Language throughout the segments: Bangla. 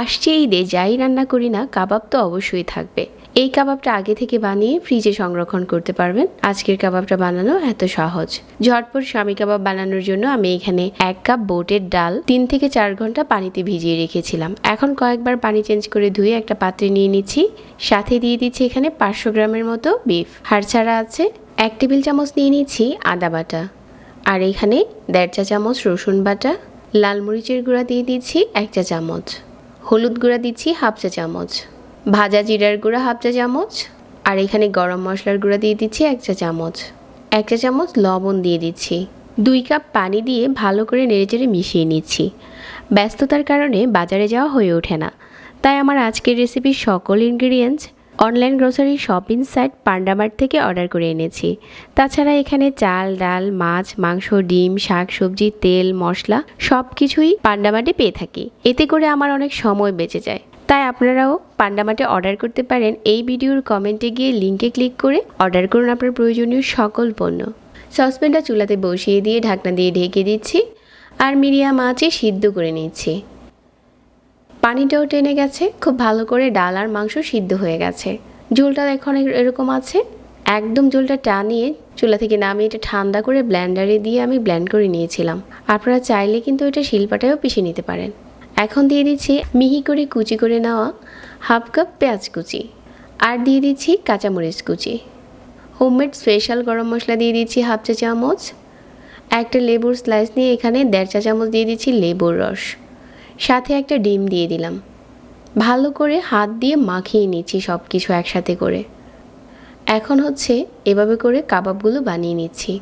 আসছে ঈদে, যাই রান্না করি না, কাবাব তো অবশ্যই থাকবে। এই কাবাবটা আগে থেকে বানিয়ে ফ্রিজে সংরক্ষণ করতে পারবেন। আজকের কাবাবটা বানানো এত সহজ। ঝটপট স্বামী কাবাব বানানোর জন্য আমি এখানে এক কাপ বোটের ডাল, তিন থেকে চার ঘণ্টা পানিতে ভিজিয়ে রেখেছিলাম। এখন কয়েকবার পানি চেঞ্জ করে ধুয়ে একটা পাত্রে নিয়ে নিচ্ছি। সাথে দিয়ে দিচ্ছি এখানে পাঁচশো গ্রামের মতো বিফ হাড় ছাড়া আছে। এক টেবিল চামচ নিয়ে নিচ্ছি আদা বাটা। আর এখানে দেড় চা চামচ রসুন বাটা। লাল মরিচের গুঁড়া দিয়ে দিচ্ছি এক চা চামচ। হলুদ গুঁড়া দিচ্ছি হাফ চা চামচ, ভাজা জিরার গুঁড়া হাফ চা চামচ, আর এখানে গরম মশলার গুঁড়া দিয়ে দিচ্ছি এক চা চামচ। এক চা চামচ লবণ দিয়ে দিচ্ছি। দুই কাপ পানি দিয়ে ভালো করে নেড়েচেড়ে মিশিয়ে নিচ্ছি। ব্যস্ততার কারণে বাজারে যাওয়া হয়ে ওঠে না। তাই আমার আজকের রেসিপির সকল ingredients online grocery shopping site Pandamart থেকে অর্ডার করে এনেছি। তাছাড়া এখানে চাল, ডাল, মাছ, মাংস, ডিম, শাক, সবজি, তেল, মশলা সব কিছুই পান্ডামার্টে পেয়ে থাকি। এতে করে আমার অনেক সময় বেঁচে যায়। তাই আপনারাও পান্ডামাটে অর্ডার করতে পারেন। এই ভিডিওর কমেন্টে গিয়ে লিঙ্কে ক্লিক করে অর্ডার করুন আপনার প্রয়োজনীয় সকল পণ্য। সসপ্যানটা চুলাতে বসিয়ে দিয়ে ঢাকনা দিয়ে ঢেকে দিচ্ছি। আর মিডিয়াম আঁচে সিদ্ধ করে নিচ্ছি। পানিটাও টেনে গেছে, খুব ভালো করে ডাল আর মাংস সিদ্ধ হয়ে গেছে। ঝোলটা এখন এর- এরকম আছে, একদম ঝোলটা টানিয়ে চুলা থেকে নামিয়ে এটা ঠান্ডা করে ব্ল্যান্ডারে দিয়ে আমি ব্ল্যান্ড করে নিয়েছিলাম। আপনারা চাইলে কিন্তু এটা শিলপাটায়ও পিষে নিতে পারেন। এখন দিয়ে দিচ্ছি মিহি করে কুচি করে নেওয়া হাফ কাপ পেঁয়াজ কুচি আর দিয়ে দিচ্ছি কাঁচামরিচ কুচি। হোমমেড স্পেশাল গরম মশলা দিয়ে দিচ্ছি হাফ চা চামচ একটা লেবুর স্লাইস নিয়ে এখানে দেড় চা চামচ দিয়ে দিচ্ছি লেবুর রস। সাথে একটা ডিম দিয়ে দিলাম। ভালো করে হাত দিয়ে মাখিয়ে নিচ্ছি সব কিছু একসাথে করে। এখন হচ্ছে এভাবে করে কাবাবগুলো বানিয়ে নিচ্ছি।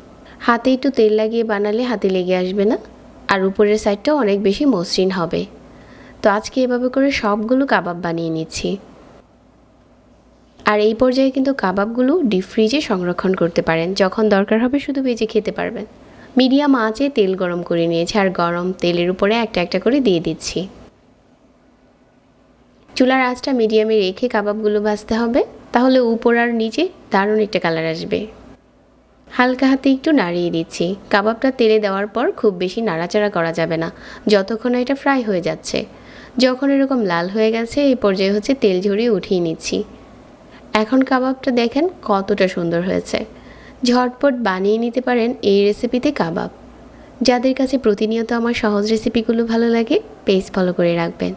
হাতে একটু তেল লাগিয়ে বানালে হাতে লেগে আসবে না, আর উপরের সাইডটাও অনেক বেশি মসৃণ হবে। তো আজকে এভাবে করে সবগুলো কাবাব বানিয়ে নিচ্ছি। আর এই পর্যায়ে কিন্তু কাবাবগুলো ডিপ ফ্রিজে সংরক্ষণ করতে পারেন, যখন দরকার হবে শুধু ভেজে খেতে পারবেন। মিডিয়াম আঁচে তেল গরম করে নিয়েছি আর গরম তেলের উপরে একটা একটা করে দিয়ে দিচ্ছি। চুলার আঁচটা মিডিয়ামে রেখে কাবাবগুলো ভাজতে হবে, তাহলে উপর আর নিচে দারুণ একটা কালার আসবে। হালকা হাতে একটু নাড়িয়ে দিচ্ছি। কাবাবটা তেলে দেওয়ার পর খুব বেশি নাড়াচাড়া করা যাবে না, যতক্ষণ এটা ফ্রাই হয়ে যাচ্ছে। যখন এরকম লাল হয়ে গেছে এই পর্যায়ে হচ্ছে তেল ঝরিয়ে উঠিয়ে নিচ্ছি। এখন কাবাবটা দেখেন কতটা সুন্দর হয়েছে। ঝটপট বানিয়ে নিতে পারেন এই রেসিপিতে কাবাব। যাদের কাছে প্রতিনিয়ত আমার সহজ রেসিপিগুলো ভালো লাগে, পেজ ফলো করে রাখবেন।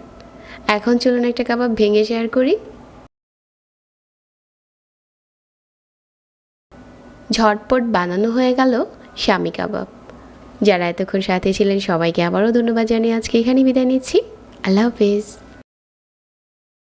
এখন চলুন একটা কাবাব ভেঙে শেয়ার করি। ঝটপট বানানো হয়ে গেল স্বামী কাবাব। যারা এতক্ষণ সাথে ছিলেন, সবাইকে আবারও ধন্যবাদ জানিয়ে আজকে এখানে বিদায় নিচ্ছি। আল্লাহ হাফেজ।